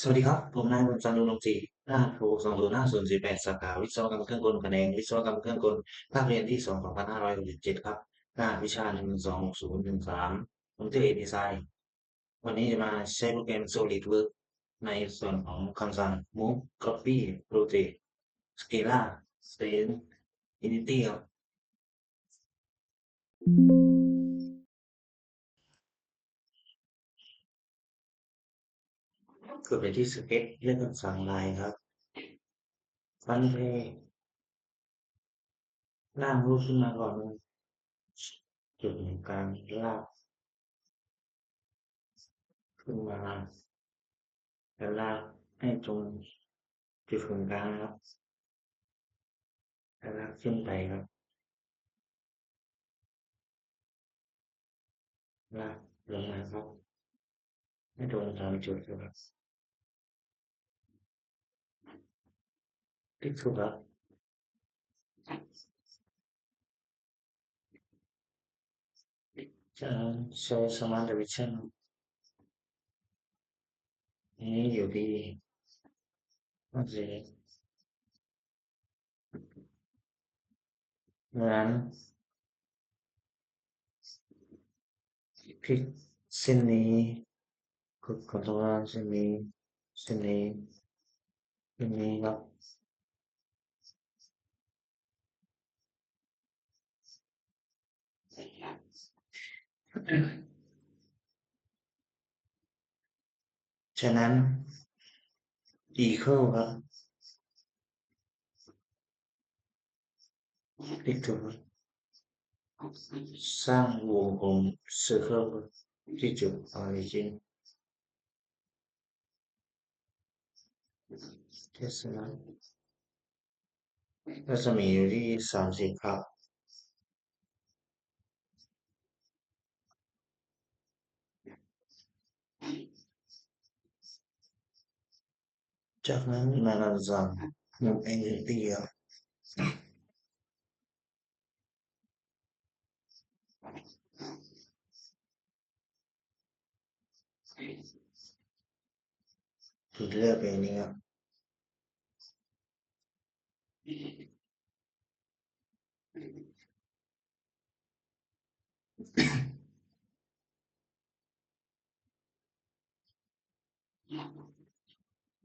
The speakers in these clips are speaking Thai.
สวัสดีครับ ผมนายบุญจันทร์ดำรงศรีรหัส6205048สาขาวิศวกรรมเครื่องกลคะแขนวิศวกรรมเครื่องกลภาคเรียนที่2 2567ครับรหัสวิชา1126013ผมชื่อเอกดีไซน์วันนี้จะมาใช้โปรแกรม SolidWorks ในส่วนของคำสั่ง Move Copy Rotate Scalar Strength Unity ครับ กดไปที่ Sketch เลือกคำสั่งลายครับฟันเพลงล่างรูปขึ้นมาก่อนจุดหนึ่งกลางลากขึ้นมาแล้วลากให้ตรงจุดศูนย์กลางครับแล้วลากขึ้นไปครับลากลงมาครับให้ตรงตามจุดครับ คลิกถูกครับจะโชว์สมาร์ทวิชั่นนี้อยู่ที่ว่าจะเหมือนพิกเส้นนี้กดคอนโทรลเส้นนี้เส้นนี้เส้นนี้ครับ ฉะนั้น equal ครับคลิกถูกครับสร้างวงกลม circle ครบที่จุด origin เทสนะรัศมีอยู่ที่สามสิบครับ จากนั้นม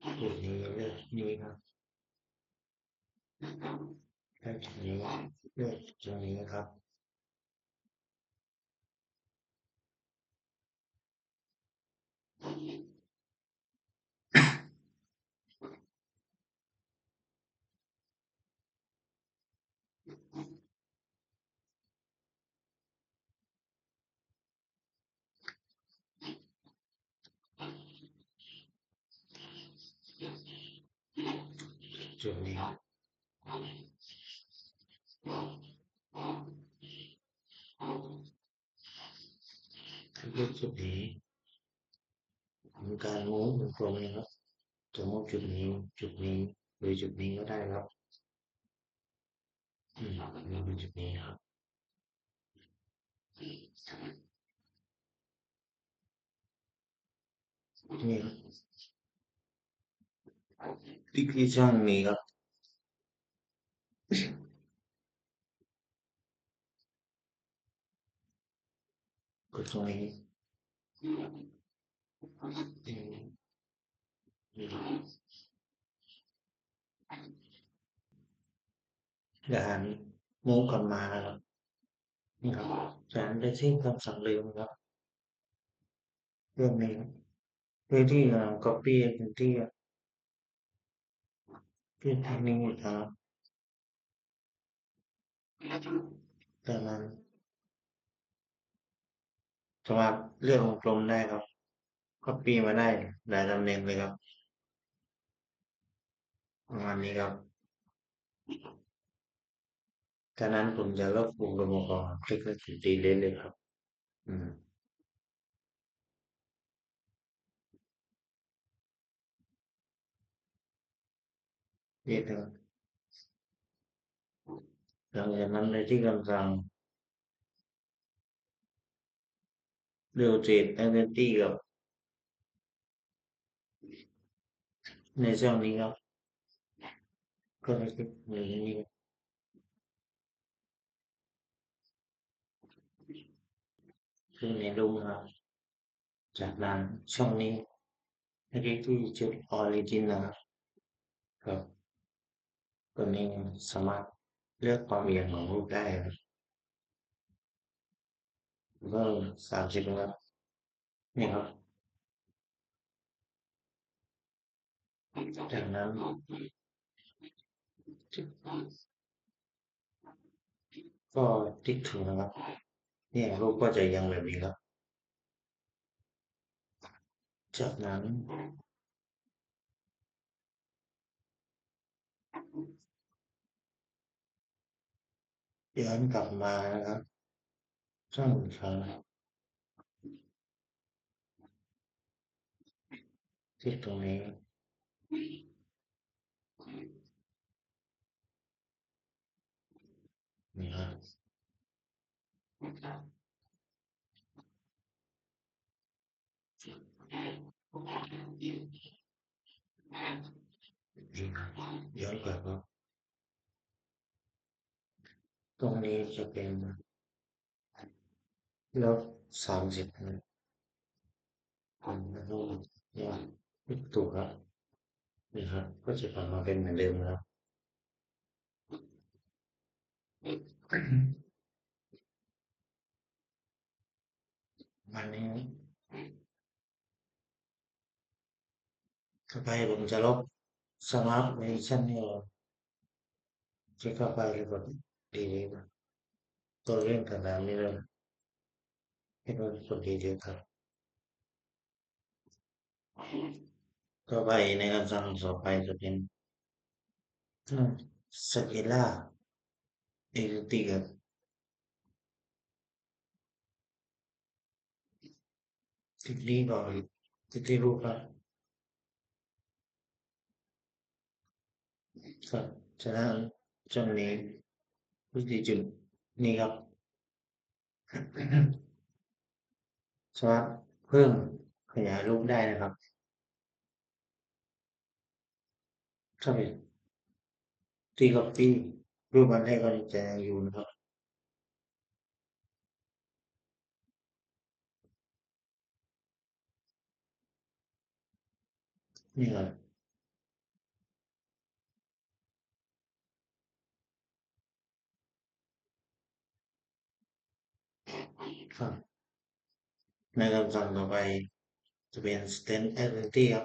าเราสั่ง move entity ครับจุดเลือกเป็นนี้ครับแค่นี้เลือกนี้ครับเลือกจุดนี้เลือกตรงนี้ครับ จุดนี้เลือกจุดนี้ทำการมูฟวงกลมนะครับจะมูฟจุดนี้จุดนี้หรือจุดนี้ก็ได้ครับอืมเลือกเป็นจุดนี้ครับนี่ครับ คลิกที่ช่องนี้ครับ กดตรงนี้อืมนี่อย่าหันมูฟกลับมานะครับนี่ครับจะหันไปที่คำสั่งเดิมครับเรื่องนี้เพื่อที่จะ copy พื้นที่ ที่ทางนี้ครับจากนั้นสามารถเลือกวงกลมได้ครับ copy มาได้หลายตำแหน่งเลยครับประมาณนี้ครับจากนั้นผมจะลบวงกลมออกก่อนคลิกแล้วดีเลทเลยครับ อืม นี่นะครับหลังจากนั้นในที่คำสั่ง rotate identity กับในช่วงนี้ครับก็จะค ตัวนี้สามารถเลือกความเอียงของรูปได้ครับเพิ่มสามสิบครับนี่ครับ จากนั้นก็ติ๊กถูกนะครับ เนี่ยรูปก็จะยังแบบนี้ครับ จากนั้น ย้อนกลับมานะครับช่องครั้งที่ตรงนี้นี่ครับย้อนกลับครับ ตรงนี้จะเป็นลบสามสิบนะผมแล้วก็เนี่ยไม่ถูกครับนี่ครับ ก็จะกลับมาเป็นเหมือนเดิมนะครับวันนี้ต่อไปผมจะลบสมาร์ทเวชั่นนี่คลิกเข้าไปแล้วก ดดีลีทตัวเรื่องต่างๆนี่เลยให้เรากดดีลีทครับต่อไปในคำสั่งต่อไปจะเป็นสเกล่าเอลิตีครับคลิกนี้ก่อนคลิกที่รูปครับครับจากนั้นช่องนี้ วิธีจุดนี้ครับสามารถเพิ่มขยายรูปได้นะครับถ้าเป็นที่ copy รูปอันแรกก็จะยังอยู่นะครับนี่ครับ ครับในคำสั่งต่อไปจะเป็น stent identity ครั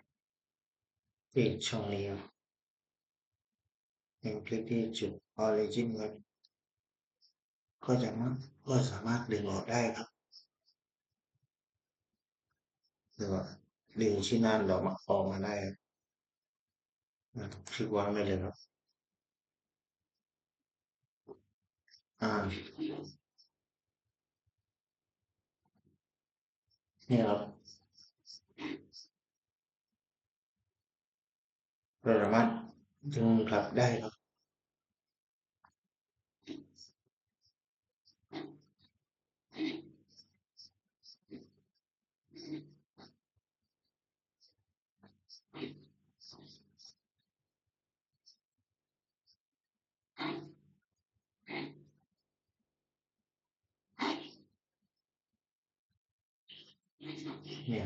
ที่ช่องนี้ครับเป็นคลิกที่จุด origin ครับก็จะมาก็สามารถดึงออกได้ครับหรือว่าดึงชิ้นนั้นออกมาออกมาได้ครับคลิกวางได้เลยครับอ่านี่ครับ เราสามารถดึงกลับได้ครับเนี่ย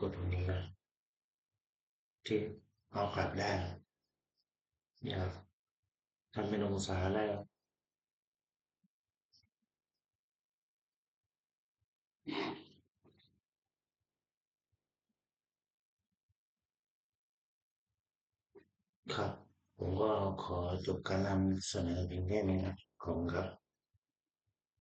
กดตรงนี้ครับที่ เอากลับได้เนี่ยครับท่านเป็นองศาแล้วครับ ผมก็ขอจบการนำเสนอเพียงแค่นี้ครับขอบคุณครับ